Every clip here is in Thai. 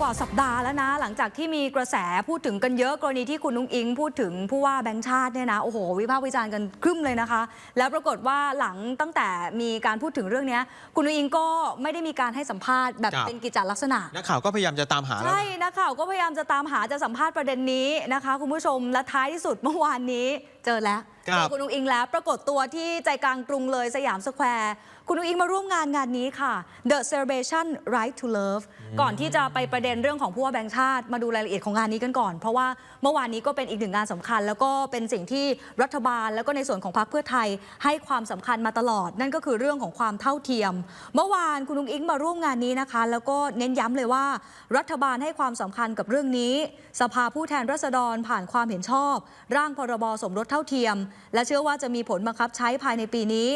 กว่าสัปดาห์แล้วนะ หลังจากที่มีกระแสพูดถึงกันเยอะกรณีที่คุณนุ้งอิง พูดถึงผู้ว่าแบงค์ชาติเนี่ยนะโอ้โหวิพากษ์วิจารณ์กันครึ้มเลยนะคะ แล้วปรากฏว่าหลังตั้งแต่มีการพูดถึงเรื่องเนี้ยคุณนุ้งอิงก็ไม่ได้มีการให้สัมภาษณ์แบบครับเป็นกิจจลักษณะนักข่าวก็พยายามจะตามหาแล้วใช่นะนักข่าวก็พยายามจะตามหาจะสัมภาษณ์ประเด็นนี้นะคะคุณผู้ชมและท้ายที่สุดเมื่อวานนี้เจอแล้วครัเจบอคุณนุ้งอิงแล้วปรากฏตัวที่ใจกลางกรุงเลยสยามสแควร์คุณนุ้งอิงมาร่วมงานงานนี้ค่ะ The Celebration Right to Love ก่อนที่จะไปประเด็นเรื่องของผู้ว่าแบงค์ชาติ มาดูรายละเอียดของงานนี้กันก่อน เพราะว่าเมื่อวานนี้ก็เป็นอีกหนึ่งงานสำคัญ แล้วก็เป็นสิ่งที่รัฐบาล แล้วก็ในส่วนของพรรคเพื่อไทยให้ความสำคัญมาตลอด นั่นก็คือเรื่องของความเท่าเทียม เมื่อวานคุณนุ้งอิงมาร่วมงานนี้นะคะ แล้วก็เน้นย้ำเลยว่า รัฐบาลให้ความสำคัญกับเรื่องนี้ สภาผู้แทนราษฎรผ่านความเห็นชอบ ร่างพรบสมรสเท่าเทียม และเชื่อว่าจะมีผลบังคับใช้ภายในปีนี้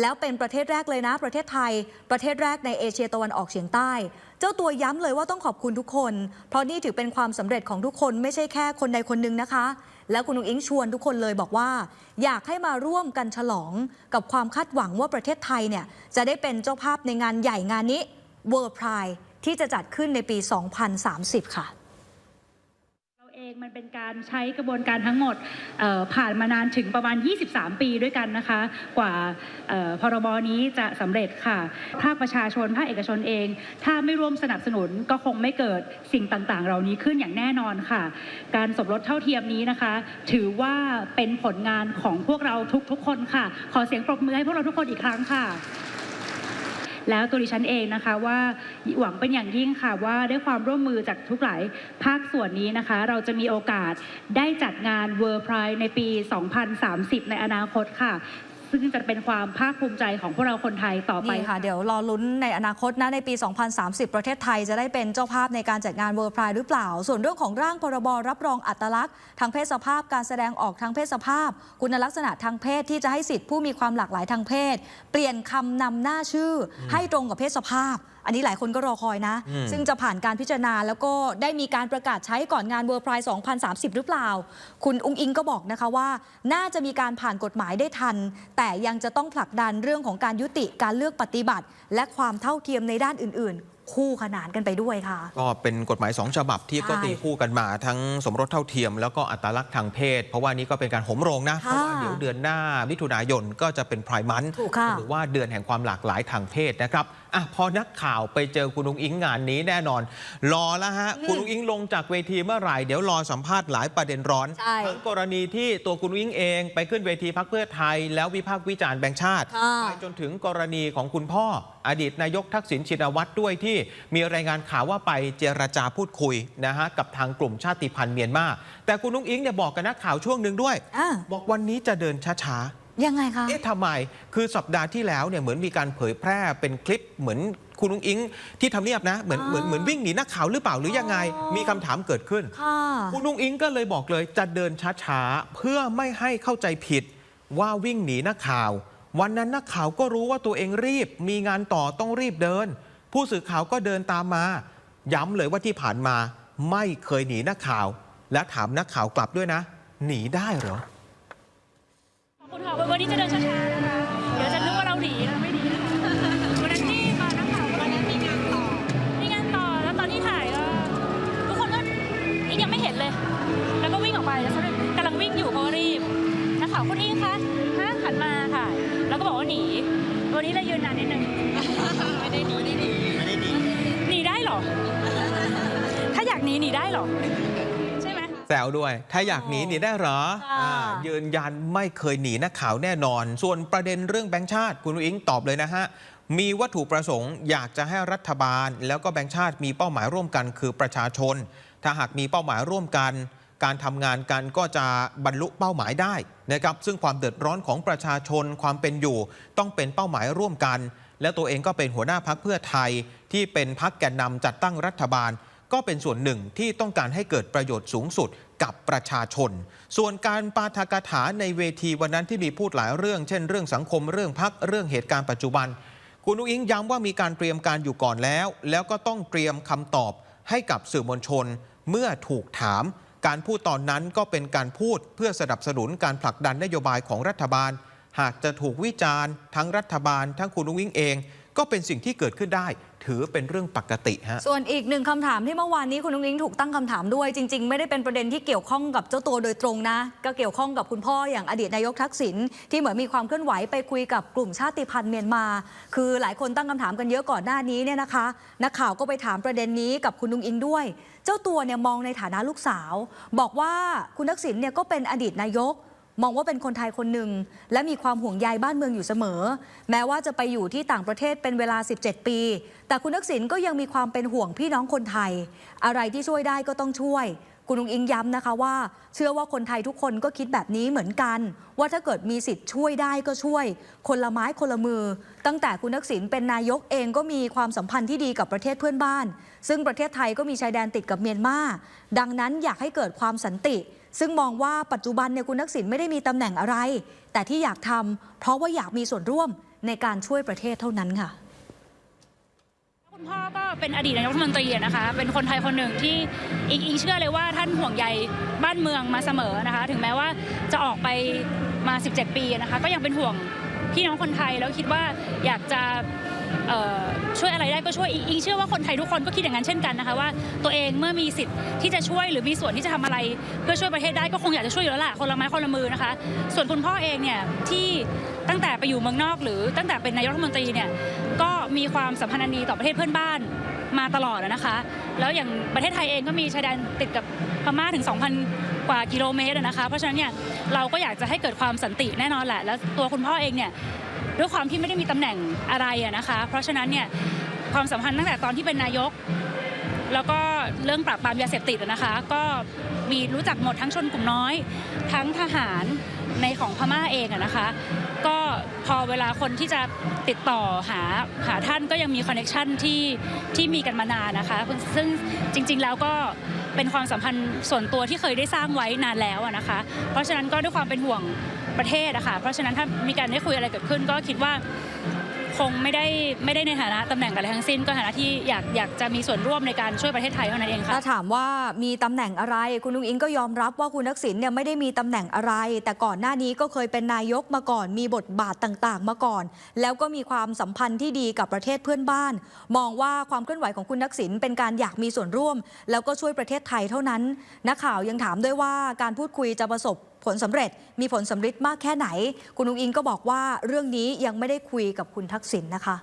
แล้วเป็นประเทศแรกเลยนะ ประเทศไทย ประเทศแรกในเอเชียตะวันออกเฉียงใต้ เจ้าตัวย้ำเลยว่าต้องขอบคุณทุกคน เพราะนี่ถือเป็นความสำเร็จของทุกคนไม่ใช่แค่คนใดคนหนึ่งนะคะ แล้วคุณนุ้งอิงชวนทุกคนเลยบอกว่า อยากให้มาร่วมกันฉลองกับความคาดหวังว่าประเทศไทยเนี่ยจะได้เป็นเจ้าภาพในงานใหญ่งานนี้ World Pride ที่จะจัดขึ้นในปี 2030 ค่ะ มันเป็นการใช้กระบวนการทั้งหมดผ่านมานานถึงประมาณ 23 ปีด้วยกันนะคะ กว่าพรบนี้จะสำเร็จค่ะ ภาคประชาชนภาคเอกชนเอง ถ้าไม่ร่วมสนับสนุนก็คงไม่เกิดสิ่งต่างๆ เหล่านี้ขึ้นอย่างแน่นอนค่ะ การสมรสเท่าเทียมนี้นะคะ ถือว่าเป็นผลงานของพวกเราทุกๆ คนค่ะ ขอเสียงปรบมือให้พวกเราทุกคนอีกครั้งค่ะ แล้วตัวดิฉันเองนะคะว่าหวังเป็นอย่างยิ่งค่ะว่าด้วยความร่วมมือจากทุกหลายภาคส่วนนี้นะคะ เราจะมีโอกาสได้จัดงาน World Pride ในปี 2030 ในอนาคตค่ะ ซึ่งจะเป็นความภาคภูมิใจของพวกเราคนไทยต่อไปนี่ค่ะ เดี๋ยวรอลุ้นในอนาคตนะในปี 2030 ประเทศไทยจะได้เป็นเจ้าภาพในการจัดงาน World Pride หรือเปล่า ส่วนเรื่องของร่างพรบรับรองอัตลักษณ์ทางเพศสภาพการแสดงออกทางเพศสภาพ คุณลักษณะทางเพศที่จะให้สิทธิผู้มีความหลากหลายทางเพศ เปลี่ยนคำนำหน้าชื่ออให้ตรงกับเพศสภาพอันนี้หลายคนก็รอคอยนะ อืม ซึ่งจะผ่านการพิจารณาแล้วก็ได้มีการประกาศใช้ก่อนงาน World Pride 2030 หรือเปล่า คุณอุ้งอิงก็บอกนะคะว่า น่าจะมีการผ่านกฎหมายได้ทัน แต่ยังจะต้องผลักดันเรื่องของการยุติการเลือกปฏิบัติ และความเท่าเทียมในด้านอื่น ๆ คู่ขนานกันไปด้วยค่ะ ก็เป็นกฎหมายสองฉบับที่ใช่ก็ตีคู่กันมาทั้งสมรสเท่าเทียม แล้วก็อัตลักษณ์ทางเพศ เพราะว่านี้ก็เป็นการโหมโรงนะ เพค่ะราะว่าเดี๋ยวเดือนหน้ามิถุนายนก็จะเป็นพรายมันถูกค่ะ หรือว่าเดือนแห่งความหลากหลายทางเพศนะครับ อะพอนักข่าวไปเจอคุณลุงอิงงานนี้แน่นอน รอแล้วฮะ คุณลุงอิงลงจากเวทีเมื่อไหร่ เดี๋ยวรอสัมภาษณ์หลายประเด็นร้อน ใช่ทั้งกรณีที่ตัวคุณลุงอิงเองไปขึ้นเวทีพักเพื่อไทย แล้ววิพากษ์วิจารณ์แบงค์ชาติ ค่ะ ไปจนถึงกรณีของคุณพ่อ อดีตนายกทักษิณชินวัตรด้วยที่มีรายงานข่าวว่าไปเจรจาพูดคุยนะฮะกับทางกลุ่มชาติพันธุ์เมียนมาแต่คุณนุ้งอิงเนี่ยบอกกับนักข่าวช่วงหนึ่งด้วย อะ บอกวันนี้จะเดินช้า ยังไงคะๆเอ๊ะทำไม คือสัปดาห์ที่แล้วเนี่ยเหมือนมีการเผยแพร่เป็นคลิปเหมือนคุณนุ้งอิงที่ทำเนียบนะเหมือนอ่าเหมือนเหมือนวิ่งหนีนักข่าวหรือเปล่าหรือยังไงอ๋อมีคำถามเกิดขึ้น ค่ะคุณนุ้งอิงก็เลยบอกเลยจะเดินช้าๆ เพื่อไม่ให้เข้าใจผิดว่าวิ่งหนีนักข่าว วันนั้นนักข่าวก็รู้ว่าตัวเองรีบ มีงานต่อต้องรีบเดิน ผู้สื่อข่าวก็เดินตามมา ย้ำเลยว่าที่ผ่านมาไม่เคยหนีนักข่าว และถามนักข่าวกลับด้วยนะ หนีได้เหรอขอบคุณค่ะ วันนี้จะเดินช้าๆนะคะ เดี๋ยวจะนึกว่าเราหนีนะไม่หนีนะคะวันนั้นที่มานักข่าววันนั้นมีงานต่อมีงานต่อแล้วตอนที่ถ่ายก็ทุกคนก็ยังไม่เห็นเลย แล้วก็วิ่งออกไปแล้ว แซวด้วย ถ้าอยากหนีอ๋อหนีได้เหรอค่ะอ่ายืนยันไม่เคยหนีนักข่าวแน่นอน ส่วนประเด็นเรื่องแบงค์ชาติ คุณอุ้งอิงตอบเลยนะฮะ มีวัตถุประสงค์อยากจะให้รัฐบาล แล้วก็แบงค์ชาติมีเป้าหมายร่วมกันคือประชาชน ถ้าหากมีเป้าหมายร่วมกัน การทำงานกันก็จะบรรลุเป้าหมายได้นะครับซึ่งความเดือดร้อนของประชาชนความเป็นอยู่ ต้องเป็นเป้าหมายร่วมกัน และตัวเองก็เป็นหัวหน้าพักเพื่อไทยที่เป็นพักแกนนำจัดตั้งรัฐบาล ก็เป็นส่วนหนึ่งที่ต้องการให้เกิดประโยชน์สูงสุดกับประชาชน ส่วนการปาฐกถาในเวทีวันนั้นที่มีพูดหลายเรื่อง เช่นเรื่องสังคมเรื่องพักเรื่องเหตุการณ์ปัจจุบัน คุณนุ้งอิงย้ำว่ามีการเตรียมการอยู่ก่อนแล้ว แล้วก็ต้องเตรียมคำตอบให้กับสื่อมวลชน เมื่อถูกถาม การพูดตอนนั้นก็เป็นการพูดเพื่อสนับสนุนการผลักดันนโยบายของรัฐบาล หากจะถูกวิจารณ์ ทั้งรัฐบาล ทั้งคุณนุ้งอิงเอง ก็เป็นสิ่งที่เกิดขึ้นได้ ถือเป็นเรื่องปกติฮะส่วนอีกหนึ่งคำถามที่เมื่อวานนี้คุณนุ้งนิ้งถูกตั้งคำถามด้วย จริง ๆ ไม่ได้เป็นประเด็นที่เกี่ยวข้องกับเจ้าตัวโดยตรงนะ ก็เกี่ยวข้องกับคุณพ่ออย่างอดีตนายกทักษิณที่เหมือนมีความเคลื่อนไหวไปคุยกับกลุ่มชาติพันธุ์เมียนมา คือหลายคนตั้งคำถามกันเยอะก่อนหน้านี้เนี่ยนะคะ นักข่าวก็ไปถามประเด็นนี้กับคุณนุ้งอิงด้วย เจ้าตัวเนี่ยมองในฐานะลูกสาว บอกว่าคุณทักษิณเนี่ยก็เป็นอดีตนายก มองว่าเป็นคนไทยคนหนึ่ง และมีความห่วงใยบ้านเมืองอยู่เสมอ แม้ว่าจะไปอยู่ที่ต่างประเทศเป็นเวลา 17 ปี แต่คุณทักษิณก็ยังมีความเป็นห่วงพี่น้องคนไทย อะไรที่ช่วยได้ก็ต้องช่วย คุณลุงอิงย้ำนะคะว่า เชื่อว่าคนไทยทุกคนก็คิดแบบนี้เหมือนกัน ว่าถ้าเกิดมีสิทธิ์ช่วยได้ก็ช่วย คนละไม้คนละมือ ตั้งแต่คุณทักษิณเป็นนายกเองก็มีความสัมพันธ์ที่ดีกับประเทศเพื่อนบ้าน ซึ่งประเทศไทยก็มีชายแดนติดกับเมียนมาดังนั้นอยากให้เกิดความสันติ ซึ่งมองว่าปัจจุบันเนี่ยคุณทักษิณไม่ได้มีตำแหน่งอะไร แต่ที่อยากทำเพราะว่าอยากมีส่วนร่วมในการช่วยประเทศเท่านั้นค่ะคุณพ่อก็เป็นอดีตนายกรัฐมนตรีนะคะ เป็นคนไทยคนหนึ่งที่อิงอิงเชื่อเลยว่าท่านห่วงใยบ้านเมืองมาเสมอนะคะ ถึงแม้ว่าจะออกไปมา 17 ปีนะคะ ก็ยังเป็นห่วงพี่น้องคนไทยแล้วคิดว่าอยากจะ ช่วยอะไรได้ก็ช่วยอิงเชื่อว่าคนไทยทุกคนก็คิดอย่างนั้นเช่นกันนะคะว่าตัวเองเมื่อมีสิทธิ์ที่จะช่วยหรือมีส่วนที่จะทำอะไร เพื่อช่วยประเทศได้ก็คงอยากจะช่วยอยู่แล้วล่ะคนละไม้คนละมือนะคะ ส่วนคุณพ่อเองเนี่ยที่ตั้งแต่ไปอยู่เมืองนอก หรือตั้งแต่เป็นนายกรัฐมนตรีเนี่ยก็มีความสัมพันธ์อันดีต่อประเทศเพื่อนบ้านมาตลอดนะคะ แล้วอย่างประเทศไทยเองก็มีชายแดนติดกับพม่าถึง 2,000 กว่ากิโลเมตรนะคะ เพราะฉะนั้นเนี่ยเราก็อยากจะให้เกิดความสันติแน่นอนแหละ แล้วตัวคุณพ่อเองเนี่ย ด้วยความที่ไม่ได้มีตำแหน่งอะไรนะคะ เพราะฉะนั้นเนี่ยความสัมพันธ์ตั้งแต่ตอนที่เป็นนายก แล้วก็เรื่องปราบปรามยาเสพติดนะคะ ก็มีรู้จักหมดทั้งชนกลุ่มน้อย ทั้งทหารในของพม่าเองนะคะ ก็พอเวลาคนที่จะติดต่อหาหาท่านก็ยังมีคอนเน็ชันที่ที่มีกันมานานนะคะ ซึ่งจริง ๆแล้วก็เป็นความสัมพันธ์ส่วนตัวที่เคยได้สร้างไว้นานแล้วนะคะ เพราะฉะนั้นก็ด้วยความเป็นห่วง ประเทศอะคะเพราะฉะนั้นถ้ามีการได้คุยอะไรเกิดขึ้น ก็คิดว่าคงไม่ได้ไม่ได้ในฐานะตำแหน่งอะไรทั้งสิ้น ก็ฐานะที่อยากอยากจะมีส่วนร่วมในการช่วยประเทศไทยเท่านั้นเองค่ะ ถ้าถามว่ามีตำแหน่งอะไร คุณลุงอิงก็ยอมรับว่าคุณทักษิณเนี่ยไม่ได้มีตำแหน่งอะไร แต่ก่อนหน้านี้ก็เคยเป็นนายกมาก่อน มีบทบาทต่างๆ มาก่อน แล้วก็มีความสัมพันธ์ที่ดีกับประเทศเพื่อนบ้าน มองว่าความเคลื่อนไหวของคุณทักษิณเป็นการอยากมีส่วนร่วม แล้วก็ช่วยประเทศไทยเท่านั้นนักข่าวยังถามด้วยว่าการพูดคุยจะประสบ ผลสำเร็จมีผลสำเร็จมากแค่ไหน คุณอุงอิงก็บอกว่าเรื่องนี้ยังไม่ได้คุยกับคุณทักษิณนะคะ